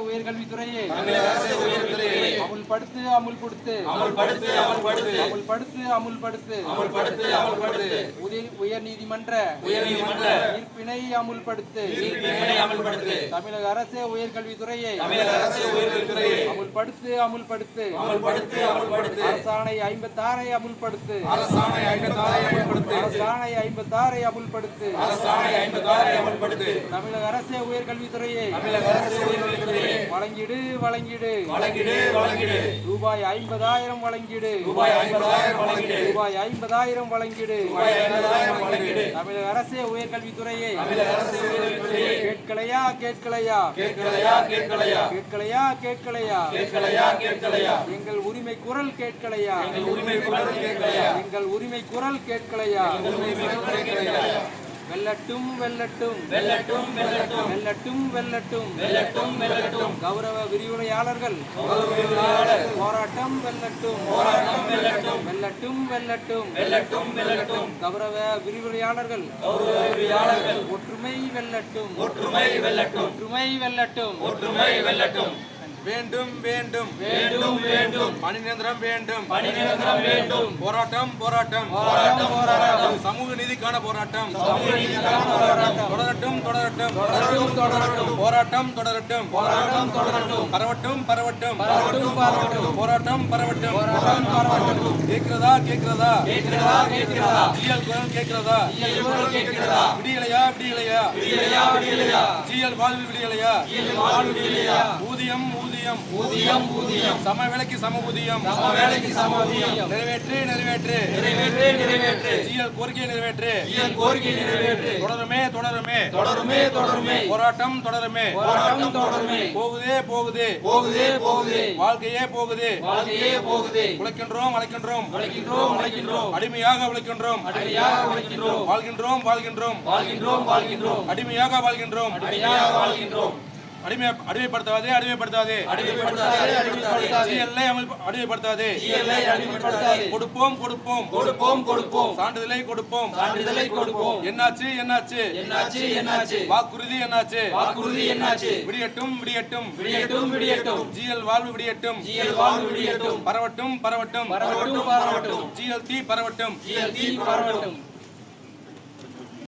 உயர்கல்வித்துறையே. அமுல்படுத்து அமுல்படுத்து. அமல்படுத்து அமல்படுத்து. அமுல்படுத்து அமுல்படுத்து. அமல்படுத்து அமல்படுத்து. உயர் உயர் நீதிமன்ற தீர்ப்பினை அமுல்படுத்து. தீர்ப்பினை அமல்படுத்து. தமிழக அரசு உயர்கல்வித்துறையை. தமிழக அரசு உயர்கல்வித்துறையை. அமுல்படுத்து அமுல்படுத்து. அமல்படுத்து அமல்படுத்து. அரசாணை ஐம்பத்தாறை அமுல்படுத்து. அரசாணை ஐம்பத்தாறை அமல்படுத்து. அரசாணை ஐம்பத்தாறை அமுல்படுத்து. அரசாணை ஐம்பத்தாறை அமல்படுத்து. தமிழக அரசு உயர்கல்வித்துறையை. தமிழக அரசு உயர்கல்வித்துறையை. வழங்கிடு வழங்கிடு. வழங்கிடு வழங்கிடு. ரூபாய் ஐம்பதாயிரம் வழங்கிடு. ரூபாய் ஐம்பதாயிரம் வழங்கிடு. ரூபாய் ஐம்பதாயிரம் வழங்கிடு. ரூபாய் ஐம்பதாயிரம் வழங்கிடு. தமிழக அரசு உயர்கல்வித்துறையை. தமிழக அரசு உயர்கல்வித்துறையை. கேட்கலையா கேட்கலையா? கேட்கலையா கேட்கலையா? கேட்கலையா கேட்கலையா? கேட்கலையா கேட்கலையா? எங்கள் உரிமை குரல் கேட்கலையா? எங்கள் உரிமை குரல் கேட்கலையா? எங்கள் உரிமை குரல் கேட்கலையா? உரிமை குரல் கேட்கலையா? வெல்லட்டும் வெல்லட்டும். வெல்லட்டும் வெல்லட்டும். வெல்லட்டும் வெல்லட்டும். வெல்லட்டும் வெல்லட்டும். கௌரவ விரிவுரையாளர்கள். போராட்டம் வெல்லட்டும். போராட்டம் வெல்லட்டும். வெல்லட்டும் வெல்லட்டும். வெல்லட்டும் வெல்லட்டும். கௌரவ விரிவுரையாளர்கள். ஒற்றுமை வெல்லட்டும். ஒற்றுமை வெல்லட்டும். ஒற்றுமை வெல்லட்டும். ஒற்றுமை வெல்லட்டும். வேண்டும் வேண்டும். வேண்டும் வேண்டும். பணி நிரந்தரம் வேண்டும். பணி நிரந்தரம் வேண்டும். போராட்டம் போராட்டம். போராட்டம் போராட்டம். சமூக நீதிக்கான போராட்டம். சமூக நீதிக்கான போராட்டம். தொடரட்டும் தொடரட்டும். தொடரட்டும் தொடரட்டும். போராட்டம் தொடரட்டும். போராட்டம் தொடரட்டும். பரவட்டும் பரவட்டும். பரவட்டும் பரவட்டும். போராட்டம் பரவட்டும். போராட்டம் பரவட்டும். கேட்கிறதா கேட்கிறதா? கேட்கிறதா கேட்கிறதா? ஜிஎல் குரல் கேட்கிறதா? குரல் கேட்கிறதா? விடியலையா விடியலையா? விடியலையா விடியலையா? ஜிஎல் வாழ்வு விடியலையா? வாழ்வு விடியலையா? ஊதியம் ஊதியம். ஊதியம் ஊதியம் சம வேலைக்கு சம ஊதியம். சம வேலைக்கு சம ஊதியம். நிறைவேற்று நிறைவேற்று. நிறைவேற்று நிறைவேற்று. ஜிஎல் கோரிக்கை நிறைவேற்று. இதன் கோரிக்கை நிறைவேற்று. தொடருமே தொடருமே. தொடருமே தொடருமே. போராட்டம் தொடருமே. போராட்டம் தொடருமே. போகுதே போகுது. போகுதே போகுதே. வாழ்க்கையே போகுது. வாழ்க்கையே போகுதே. உழைக்கின்றோம் அழைக்கின்றோம். உழைக்கின்றோம் உழைக்கின்றோம். அடிமையாக உழைக்கின்றோம். அடிமையாக உழைக்கின்றோம். வாழ்கின்றோம் வாழ்கின்றோம். வாழ்கின்றோம் வாழ்கின்றோம். அடிமையாக வாழ்கின்றோம். அடிமையாக வாழ்கின்றோம். அடிமை அடிமைப்படுத்தாதே அடிமைப்படுத்தாதே. ஜிஎல்ஐ அடிமைப்படுத்தாதே. கொடுப்போம் கொடுப்போம். கொடுப்போம் கொடுப்போம். சான்றிதழை கொடுப்போம். சான்றிதழை கொடுப்போம். என்னாச்சு என்னாச்சு? என்னாச்சு என்னாச்சு? வாக்குறுதி என்னாச்சு? வாக்குறுதி என்னாச்சு? விடியட்டும் விடியட்டும். விடியட்டும் விடியட்டும். ஜிஎல் வாழ்வு விடியட்டும். ஜிஎல் வாழ்வு விடியட்டும். பரவட்டும் பரவட்டும். பரவட்டும் பரவட்டும். ஜிஎல் தீ பரவட்டும். ஜிஎல் தீ பரவட்டும்.